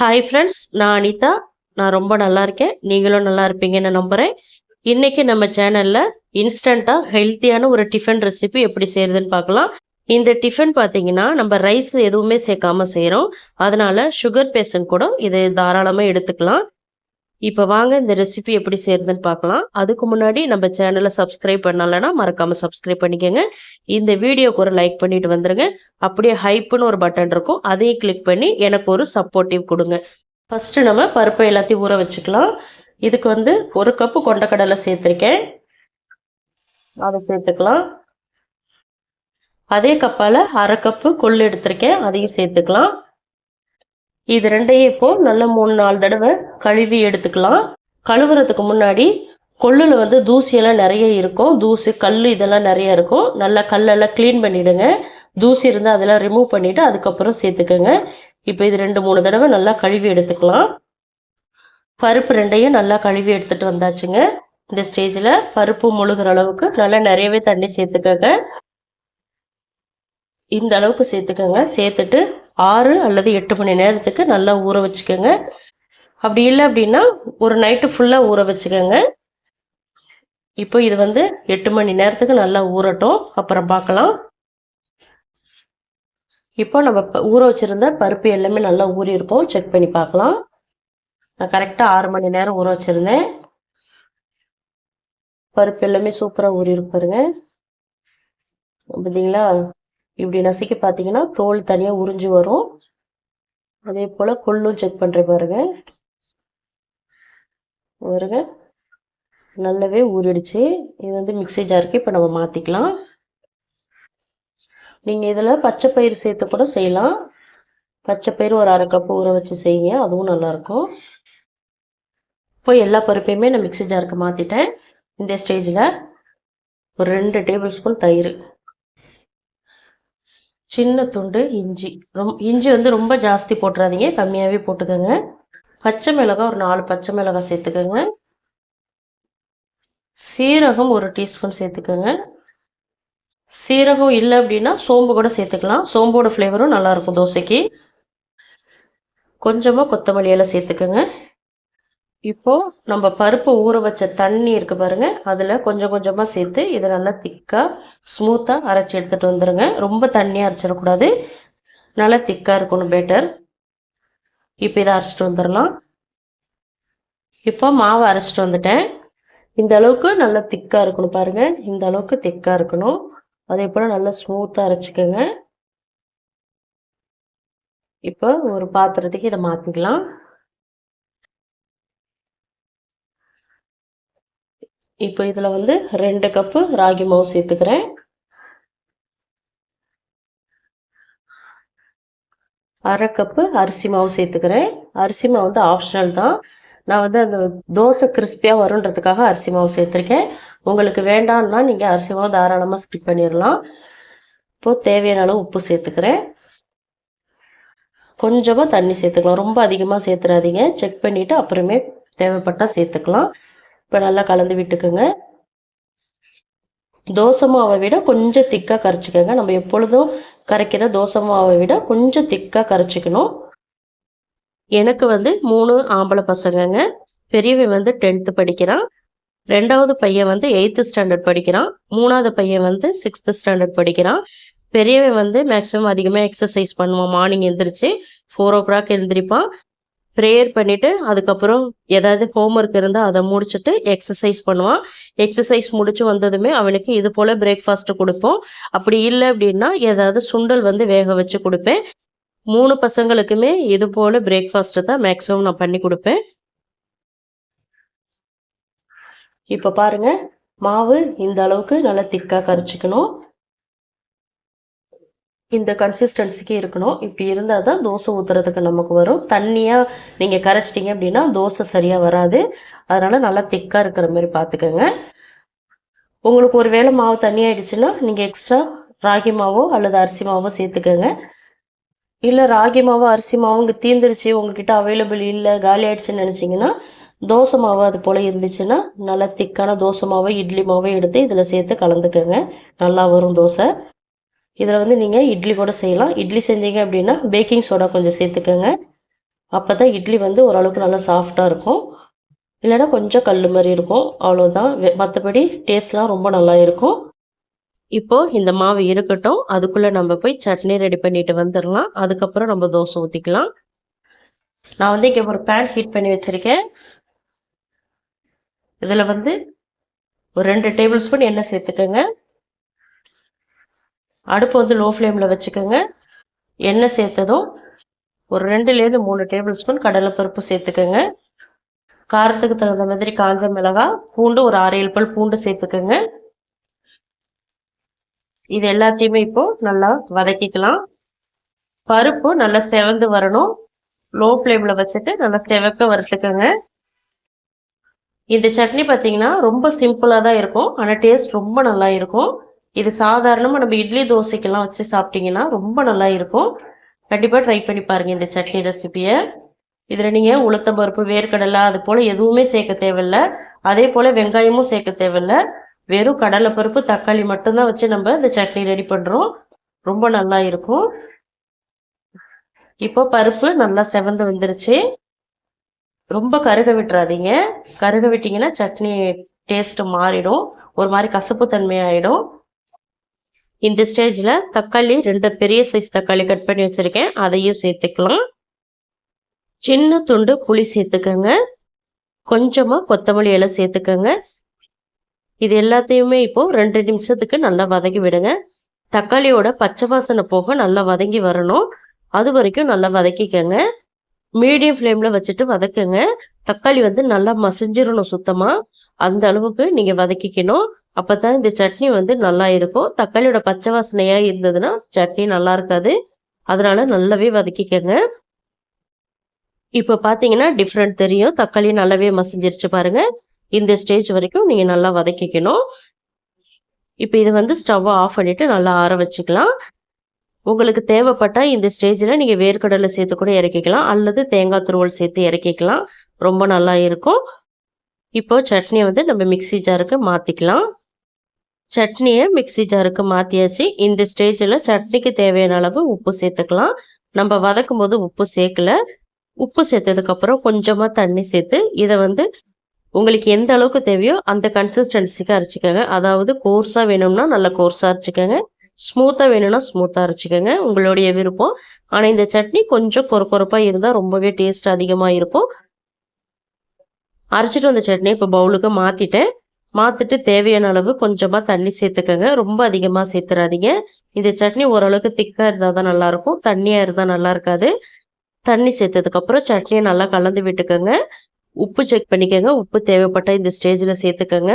Hi friends நான் அனிதா. நான் ரொம்ப நல்லா இருக்கேன். நீங்களும் நல்லா இருப்பீங்கன்னு நம்புகிறேன் இன்றைக்கி நம்ம சேனலில் இன்ஸ்டண்ட்டாக ஹெல்த்தியான ஒரு டிஃபன் ரெசிபி எப்படி செய்யறதுன்னு பார்க்கலாம். இந்த டிஃபன் பார்த்தீங்கன்னா நம்ம ரைஸ் எதுவுமே சேர்க்காம செய்கிறோம் அதனால் சுகர் பேஷண்ட் கூட இதை தாராளமாக எடுத்துக்கலாம். இப்போ வாங்க இந்த ரெசிபி எப்படி செய்யறதுன்னு பார்க்கலாம். அதுக்கு முன்னாடி நம்ம சேனலை சப்ஸ்கிரைப் பண்ணலைன்னா மறக்காமல் சப்ஸ்கிரைப் பண்ணிக்கோங்க. இந்த வீடியோக்கு ஒரு லைக் பண்ணிட்டு வந்துடுங்க அப்படியே ஹைப்புன்னு ஒரு பட்டன் இருக்கும். அதையும் கிளிக் பண்ணி எனக்கு ஒரு சப்போர்ட்டிவ் கொடுங்க. ஃபஸ்ட்டு நம்ம பருப்பை எல்லாத்தையும் ஊற வச்சுக்கலாம். இதுக்கு வந்து ஒரு கப்பு கொண்டக்கடலை சேர்த்துருக்கேன். அதை சேர்த்துக்கலாம். அதே கப்பால் அரை கப்பு கொள்ளு எடுத்திருக்கேன். அதையும் சேர்த்துக்கலாம். இது ரெண்டையும் இப்போ நல்ல மூணு நாலு தடவை கழுவி எடுத்துக்கலாம். கழுவுறதுக்கு முன்னாடி கொள்ளில் வந்து தூசியெல்லாம் நிறைய இருக்கும். தூசி கல் இதெல்லாம் நிறைய இருக்கும். நல்லா கல்லெல்லாம் க்ளீன் பண்ணிவிடுங்க தூசி இருந்தால் அதெல்லாம் ரிமூவ் பண்ணிவிட்டு அதுக்கப்புறம் சேர்த்துக்கோங்க. இப்போ இது ரெண்டு மூணு தடவை நல்லா கழுவி எடுத்துக்கலாம். பருப்பு ரெண்டையும் நல்லா கழுவி எடுத்துகிட்டு வந்தாச்சுங்க. இந்த ஸ்டேஜில் பருப்பு முழுகிற அளவுக்கு நல்லா நிறையவே தண்ணி சேர்த்துக்கோங்க. இந்த அளவுக்கு சேர்த்துக்கோங்க. சேர்த்துட்டு ஆறு அல்லது எட்டு மணி நேரத்துக்கு நல்லா ஊற வச்சுக்கோங்க. அப்படி இல்லை அப்படின்னா ஒரு நைட்டு ஃபுல்லாக ஊற வச்சுக்கோங்க. இப்போ இது வந்து எட்டு மணி நேரத்துக்கு நல்லா ஊறட்டும். அப்புறம் பார்க்கலாம். இப்போ நம்ம ஊற வச்சுருந்த பருப்பு எல்லாமே நல்லா ஊறி இருக்கும். செக் பண்ணி பார்க்கலாம். நான் கரெக்டாக ஆறு மணி நேரம் ஊற வச்சுருந்தேன். பருப்பு எல்லாமே சூப்பராக ஊறி இருப்பாருங்க பார்த்தீங்களா இப்படி நசுக்கி பார்த்தீங்கன்னா தோல் தனியாக உறிஞ்சி வரும். அதே போல் கொள்ளும் செக் பண்ணுறேன் பாருங்க. பாருங்க. நல்லாவே ஊறிடுச்சு. இது வந்து மிக்சி ஜாருக்கு இப்போ நம்ம மாற்றிக்கலாம் நீங்கள் இதில் பச்சை பயிறு சேர்த்து கூட செய்யலாம். பச்சை பயிறு ஒரு அரை கப்பு ஊற வச்சு செய்யுங்க. அதுவும் நல்லாயிருக்கும். இப்போ எல்லா பருப்பையுமே நான் மிக்சி ஜாருக்கு மாற்றிட்டேன் இந்த ஸ்டேஜில் ஒரு ரெண்டு டேபிள் ஸ்பூன் தயிர். சின்ன துண்டு இஞ்சி. ரொம் இஞ்சி வந்து ரொம்ப ஜாஸ்தி போட்டுறாதீங்க. கம்மியாகவே போட்டுக்கோங்க. பச்சை மிளகாய் ஒரு நாலு பச்சை மிளகாய் சேர்த்துக்கோங்க. சீரகம் ஒரு டீஸ்பூன் சேர்த்துக்கோங்க. சீரகம் இல்லை அப்படின்னா சோம்பு கூட சேர்த்துக்கலாம். சோம்போட ஃப்ளேவரும் நல்லாயிருக்கும் தோசைக்கு. கொஞ்சமாக கொத்தமல்லி எல்லாம் சேர்த்துக்கோங்க. இப்போது நம்ம பருப்பு ஊற வச்ச தண்ணி இருக்குது பாருங்கள் அதில் கொஞ்சம் கொஞ்சமாக சேர்த்து இதை நல்லா திக்காக ஸ்மூத்தாக அரைச்சி எடுத்துகிட்டு வந்துடுங்க ரொம்ப தண்ணியாக அரைச்சிடக்கூடாது. நல்லா திக்காக இருக்கணும் பேட்டர் இப்போ இதை அரைச்சிட்டு வந்துடலாம் இப்போ மாவு அரைச்சிட்டு வந்துட்டேன். இந்த அளவுக்கு நல்லா திக்காக இருக்கணும் பாருங்கள் இந்த அளவுக்கு திக்காக இருக்கணும். அதே போல் நல்லா ஸ்மூத்தாக அரைச்சிக்கோங்க. இப்போ ஒரு பாத்திரத்துக்கு இதை மாற்றிக்கலாம் இப்போ இதில் வந்து ரெண்டு கப்பு ராகி மாவு சேர்த்துக்கிறேன். அரை கப்பு அரிசி மாவு சேர்த்துக்கிறேன். அரிசி மாவு வந்து ஆப்ஷனல் தான். நான் வந்து அந்த தோசை கிறிஸ்பியாக வருன்றதுக்காக அரிசி மாவு சேர்த்துருக்கேன். உங்களுக்கு வேண்டாம்னா நீங்கள் அரிசி மாவு தாராளமாக ஸ்கிப் பண்ணிடலாம் இப்போது தேவையான அளவு உப்பு சேர்த்துக்கிறேன். கொஞ்சமாக தண்ணி சேர்த்துக்கலாம். ரொம்ப அதிகமாக சேர்த்துடாதீங்க செக் பண்ணிவிட்டு அப்புறமே தேவைப்பட்டால் சேர்த்துக்கலாம். இப்போ நல்லா கலந்து விட்டுக்குங்க. தோசை மாவை விட கொஞ்சம் திக்காக கரைச்சிக்கோங்க. நம்ம எப்பொழுதும் கரைக்கிற தோசை மாவை விட கொஞ்சம் திக்காக கரைச்சிக்கணும். எனக்கு வந்து மூணு ஆம்பளை பசங்கங்க. பெரியவன் வந்து டென்த்து படிக்கிறான். ரெண்டாவது பையன் வந்து எயித்து ஸ்டாண்டர்ட் படிக்கிறான். மூணாவது பையன் வந்து சிக்ஸ்த்து ஸ்டாண்டர்ட் படிக்கிறான். பெரியவன் வந்து மேக்ஸிமம் அதிகமாக எக்ஸசைஸ் பண்ணுவான். மார்னிங் எழுந்திரிச்சு ஃபோர் ஓ கிளாக் எழுந்திரிப்பான் ப்ரேயர் பண்ணிவிட்டு அதுக்கப்புறம் ஏதாவது ஹோம்ஒர்க் இருந்தால் அதை முடிச்சுட்டு எக்ஸசைஸ் பண்ணுவான். எக்ஸசைஸ் முடிச்சு வந்ததுமே அவனுக்கு இது போல் பிரேக்ஃபாஸ்ட்டு கொடுப்போம். அப்படி இல்லை அப்படின்னா ஏதாவது சுண்டல் வந்து வேக வச்சு கொடுப்பேன். மூணு பசங்களுக்குமே இது போல் பிரேக்ஃபாஸ்ட்டு தான் மேக்ஸிமம் நான் பண்ணி கொடுப்பேன். இப்போ பாருங்க மாவு இந்த அளவுக்கு நல்லா திக்காக கரைச்சிக்கணும். இந்த கன்சிஸ்டன்சிக்கு இருக்கணும். இப்படி இருந்தால் தான் தோசை ஊற்றுறதுக்கு நமக்கு வரும். தண்ணியாக நீங்கள் கரைச்சிட்டிங்க அப்படின்னா தோசை சரியாக வராது. அதனால் நல்லா திக்காக இருக்கிற மாதிரி பார்த்துக்கோங்க. உங்களுக்கு ஒரு வேளை மாவு தண்ணி ஆயிடுச்சுன்னா நீங்கள் எக்ஸ்ட்ரா ராகி மாவோ அல்லது அரிசி மாவோ சேர்த்துக்கோங்க. இல்லை ராகி மாவோ அரிசி மாவோ இங்கே தீந்துருச்சு உங்ககிட்ட அவைலபிள் இல்லை காலி ஆயிடுச்சுன்னு நினச்சிங்கன்னா தோசை மாவு அது போல் இருந்துச்சுன்னா நல்லா திக்கான தோசை மாவோ இட்லி மாவை எடுத்து இதில் சேர்த்து கலந்துக்கோங்க. நல்லா வரும் தோசை. இதில் வந்து நீங்கள் இட்லி கூட செய்யலாம். இட்லி செஞ்சீங்க அப்படின்னா பேக்கிங் சோடா கொஞ்சம் சேர்த்துக்கோங்க. அப்போ தான் இட்லி வந்து ஓரளவுக்கு நல்லா சாஃப்டாக இருக்கும். இல்லைன்னா கொஞ்சம் கல் மாதிரி இருக்கும். அவ்வளோதான் மற்றபடி டேஸ்ட்லாம் ரொம்ப நல்லா இருக்கும். இப்போது இந்த மாவு இருக்கட்டும். அதுக்குள்ளே நம்ம போய் சட்னி ரெடி பண்ணிட்டு வந்துடலாம். அதுக்கப்புறம் நம்ம தோசை ஊற்றிக்கலாம் நான் வந்து இங்கே ஒரு பேன் ஹீட் பண்ணி வச்சுருக்கேன். இதில் வந்து ஒரு ரெண்டு டேபிள் ஸ்பூன் எண்ணெய் சேர்த்துக்கோங்க. அடுப்பு வந்து லோ ஃப்ளேமில் வச்சுக்கோங்க. எண்ணெய் சேர்த்ததும் ஒரு ரெண்டுலேருந்து மூணு டேபிள் ஸ்பூன் கடலைப்பருப்பு சேர்த்துக்கோங்க. காரத்துக்கு தகுந்த மாதிரி காஞ்ச மிளகாய் பூண்டு ஒரு ஆறு ஏழு பல் பூண்டு சேர்த்துக்கோங்க. இது எல்லாத்தையுமே இப்போ நல்லா வதக்கிக்கலாம். பருப்பு நல்லா செவந்து வரணும். லோ ஃப்ளேமில் வச்சுட்டு நல்லா செவக்க வறுத்துக்கோங்க. இந்த சட்னி பார்த்தீங்கன்னா ரொம்ப சிம்பிளாக தான் இருக்கும். ஆனால் டேஸ்ட் ரொம்ப நல்லா இருக்கும். இது சாதாரணமாக நம்ம இட்லி தோசைக்கெல்லாம் வச்சு சாப்பிட்டீங்கன்னா ரொம்ப நல்லா இருக்கும். கண்டிப்பாக ட்ரை பண்ணி பாருங்கள் இந்த சட்னி ரெசிபியை இதில் நீங்கள் உளுத்தம் பருப்பு வேர்க்கடலை அது போல் எதுவுமே சேர்க்க தேவையில்ல. அதே போல் வெங்காயமும் சேர்க்க தேவையில்ல. வெறும் கடலை பருப்பு தக்காளி மட்டும்தான் வச்சு நம்ம இந்த சட்னி ரெடி பண்ணுறோம் ரொம்ப நல்லா இருக்கும். இப்போ பருப்பு நல்லா செவந்து வந்துருச்சு. ரொம்ப கருக விட்டுறாதீங்க. கருக விட்டிங்கன்னா சட்னி டேஸ்ட்டு மாறிடும். ஒரு மாதிரி கசப்பு தன்மையாயிடும். இந்த ஸ்டேஜில் தக்காளி ரெண்டு பெரிய சைஸ் தக்காளி கட் பண்ணி வச்சுருக்கேன். அதையும் சேர்த்துக்கலாம். சின்ன துண்டு புளி சேர்த்துக்கோங்க. கொஞ்சமாக கொத்தமல்லி இலை சேர்த்துக்கோங்க. இது எல்லாத்தையுமே இப்போது ரெண்டு நிமிஷத்துக்கு நல்லா வதக்கி விடுங்க. தக்காளியோட பச்சை வாசனை போக நல்லா வதங்கி வரணும். அது வரைக்கும் நல்லா வதக்கிக்கோங்க. மீடியம் ஃப்ளேமில் வச்சுட்டு வதக்குங்க. தக்காளி வந்து நல்லா மசிஞ்சிடணும் சுத்தமாக அந்த அளவுக்கு நீங்கள் வதக்கிக்கணும். அப்போ தான் இந்த சட்னி வந்து நல்லா இருக்கும். தக்காளியோட பச்சை வாசனையாக இருந்ததுன்னா சட்னி நல்லா இருக்காது. அதனால நல்லாவே வதக்கிக்கோங்க. இப்போ பார்த்தீங்கன்னா டிஃப்ரெண்ட் தெரியும். தக்காளி நல்லாவே மசிஞ்சிருச்சு பாருங்க. இந்த ஸ்டேஜ் வரைக்கும் நீங்கள் நல்லா வதக்கிக்கணும். இப்போ இதை வந்து ஸ்டவ்வை ஆஃப் பண்ணிவிட்டு நல்லா ஆற வச்சுக்கலாம். உங்களுக்கு தேவைப்பட்டால் இந்த ஸ்டேஜில் நீங்கள் வேர்க்கடலை சேர்த்து கூட இறக்கிக்கலாம். அல்லது தேங்காய் துருவல் சேர்த்து இறக்கிக்கலாம். ரொம்ப நல்லா இருக்கும். இப்போ சட்னியை வந்து நம்ம மிக்சி ஜாருக்கு மாற்றிக்கலாம் சட்னியை மிக்சி ஜாருக்கு மாற்றியாச்சு இந்த ஸ்டேஜில் சட்னிக்கு தேவையான அளவு உப்பு சேர்த்துக்கலாம். நம்ம வதக்கும் போது உப்பு சேர்க்கல. உப்பு சேர்த்ததுக்கப்புறம் கொஞ்சமாக தண்ணி சேர்த்து இதை வந்து உங்களுக்கு எந்த அளவுக்கு தேவையோ அந்த கன்சிஸ்டன்சிக்கு அரைச்சிக்கோங்க. அதாவது கோர்ஸாக வேணும்னா நல்லா கோர்ஸாக அரைச்சிக்கோங்க. ஸ்மூத்தாக வேணும்னா ஸ்மூத்தாக அரைச்சிக்கோங்க. உங்களுடைய விருப்பம். ஆனால் இந்த சட்னி கொஞ்சம் கொர கொரப்பாக இருந்தால் ரொம்பவே டேஸ்ட் அதிகமாக இருக்கும். அரைச்சிட்டு வந்த சட்னி இப்போ பவுலுக்கு மாற்றிட்டேன் மாற்றிட்டு தேவையான அளவு கொஞ்சமாக தண்ணி சேர்த்துக்கோங்க. ரொம்ப அதிகமாக சேர்த்துறாதீங்க. இந்த சட்னி ஓரளவுக்கு திக்காக இருந்தால் தான் நல்லாயிருக்கும். தண்ணியாக இருந்தால் நல்லா இருக்காது தண்ணி சேர்த்ததுக்கப்புறம் சட்னியை நல்லா கலந்து விட்டுக்கோங்க. உப்பு செக் பண்ணிக்கோங்க. உப்பு தேவைப்பட்ட இந்த ஸ்டேஜில் சேர்த்துக்கோங்க.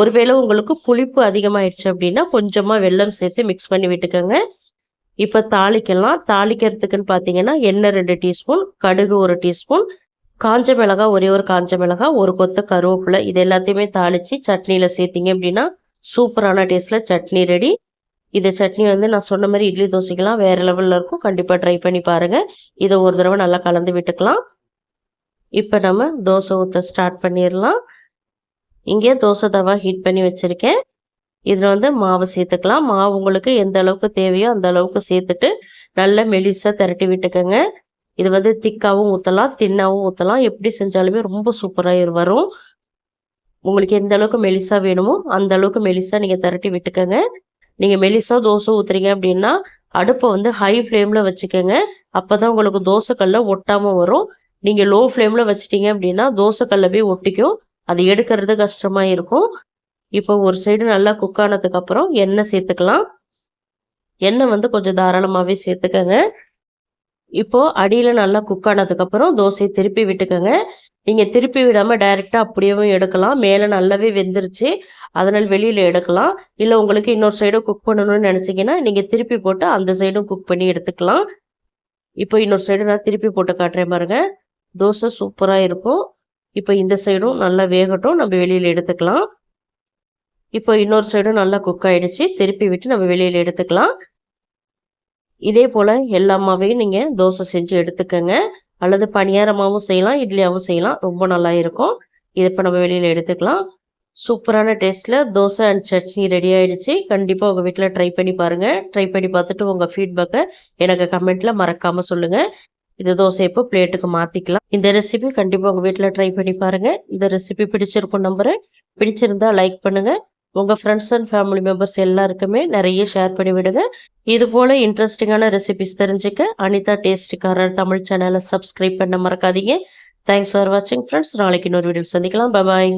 ஒருவேளை உங்களுக்கு புளிப்பு அதிகமாகிடுச்சு அப்படின்னா கொஞ்சமாக வெள்ளம் சேர்த்து மிக்ஸ் பண்ணி விட்டுக்கோங்க. இப்போ தாளிக்கலாம். தாளிக்கிறதுக்குன்னு பார்த்தீங்கன்னா எண்ணெய் ரெண்டு டீஸ்பூன் கடுகு ஒரு டீஸ்பூன் காஞ்ச மிளகா ஒரே ஒரு காஞ்ச மிளகா ஒரு கொத்த கருவேப்பிலை இது எல்லாத்தையுமே தாளித்து சட்னியில் சேர்த்திங்க அப்படின்னா சூப்பரான டேஸ்ட்டில் சட்னி ரெடி இந்த சட்னி வந்து நான் சொன்ன மாதிரி இட்லி தோசைக்கெல்லாம் வேறு லெவலில் இருக்கும். கண்டிப்பாக ட்ரை பண்ணி பாருங்கள் இதை ஒரு தடவை நல்லா கலந்து விட்டுக்கலாம். இப்போ நம்ம தோசை ஊற்ற ஸ்டார்ட் பண்ணிடலாம். இங்கே தோசை தவா ஹீட் பண்ணி வச்சுருக்கேன். இதில் வந்து மாவு சேர்த்துக்கலாம். மாவு உங்களுக்கு எந்த அளவுக்கு தேவையோ அந்த அளவுக்கு சேர்த்துட்டு நல்லா மெலிசாக திரட்டி விட்டுக்கோங்க. இது வந்து திக்காகவும் ஊற்றலாம் தின்னாகவும் ஊற்றலாம் எப்படி செஞ்சாலுமே ரொம்ப சூப்பராக வரும். உங்களுக்கு எந்த அளவுக்கு மெலிசா வேணுமோ அந்த அளவுக்கு மெலிசா நீங்கள் திரட்டி விட்டுக்கோங்க. நீங்கள் மெலிசா தோசை ஊற்றுறீங்க அப்படின்னா அடுப்பை வந்து ஹை ஃப்ளேமில் வச்சுக்கோங்க. அப்போ தான் உங்களுக்கு தோசைக்கல்ல ஒட்டாமல் வரும். நீங்கள் லோ ஃப்ளேமில் வச்சிட்டிங்க அப்படின்னா தோசைக்கல்ல போய் ஒட்டிக்கும். அது எடுக்கிறது கஷ்டமாக இருக்கும். இப்போ ஒரு சைடு நல்லா குக் ஆனதுக்கப்புறம் எண்ணெய் சேர்த்துக்கலாம். எண்ணெய் வந்து கொஞ்சம் தாராளமாகவே சேர்த்துக்கோங்க. இப்போது அடியில் நல்லா குக் ஆனதுக்கப்புறம் தோசையை திருப்பி விட்டுக்கோங்க. நீங்கள் திருப்பி விடாமல் டைரெக்டாக அப்படியேவும் எடுக்கலாம். மேலே நல்லாவே வெந்துருச்சு. அதனால் வெளியில் எடுக்கலாம். இல்லை உங்களுக்கு இன்னொரு சைடும் குக் பண்ணணும்னு நினச்சிங்கன்னா நீங்கள் திருப்பி போட்டு அந்த சைடும் குக் பண்ணி எடுத்துக்கலாம். இப்போ இன்னொரு சைடு நான் திருப்பி போட்டு காட்டுறேன் பாருங்கள் தோசை சூப்பராக இருக்கும். இப்போ இந்த சைடும் நல்லா வேகட்டும். நம்ம வெளியில் எடுத்துக்கலாம். இப்போ இன்னொரு சைடும் நல்லா குக் ஆகிடுச்சு திருப்பி விட்டு நம்ம வெளியில் எடுத்துக்கலாம். இதே போல் எல்லாமாவையும் நீங்கள் தோசை செஞ்சு எடுத்துக்கோங்க. அல்லது பணியாரமாகவும் செய்யலாம் இட்லியாகவும் செய்யலாம். ரொம்ப நல்லா இருக்கும். இதை இப்போ நம்ம வெளியில் எடுத்துக்கலாம். சூப்பரான டேஸ்ட்டில் தோசை அண்ட் சட்னி ரெடி ஆகிடுச்சு கண்டிப்பாக உங்கள் வீட்டில் ட்ரை பண்ணி பாருங்கள் ட்ரை பண்ணி பார்த்துட்டு உங்கள் ஃபீட்பேக்கை எனக்கு கமெண்ட்டில் மறக்காமல் சொல்லுங்கள் இது தோசை இப்போ பிளேட்டுக்கு மாற்றிக்கலாம் இந்த ரெசிபி கண்டிப்பாக உங்கள் வீட்டில் ட்ரை பண்ணி பாருங்கள் இந்த ரெசிபி பிடிச்சிருக்கும் நம்புறேன் பிடிச்சிருந்தா லைக் பண்ணுங்கள் உங்கள் ஃப்ரெண்ட்ஸ் அண்ட் ஃபேமிலி மெம்பர்ஸ் எல்லாருக்குமே நிறைய ஷேர் பண்ணி விடுங்க. இது போல் இன்ட்ரெஸ்டிங்கான ரெசிபிஸ் தெரிஞ்சுக்க அனிதா டேஸ்டிக்காரர் தமிழ் சேனலை சப்ஸ்கிரைப் பண்ண மறக்காதீங்க. தேங்க்ஸ் ஃபார் வாட்சிங் ஃப்ரெண்ட்ஸ் நாளைக்கு இன்னொரு வீடியோ சந்திக்கலாம். பாய்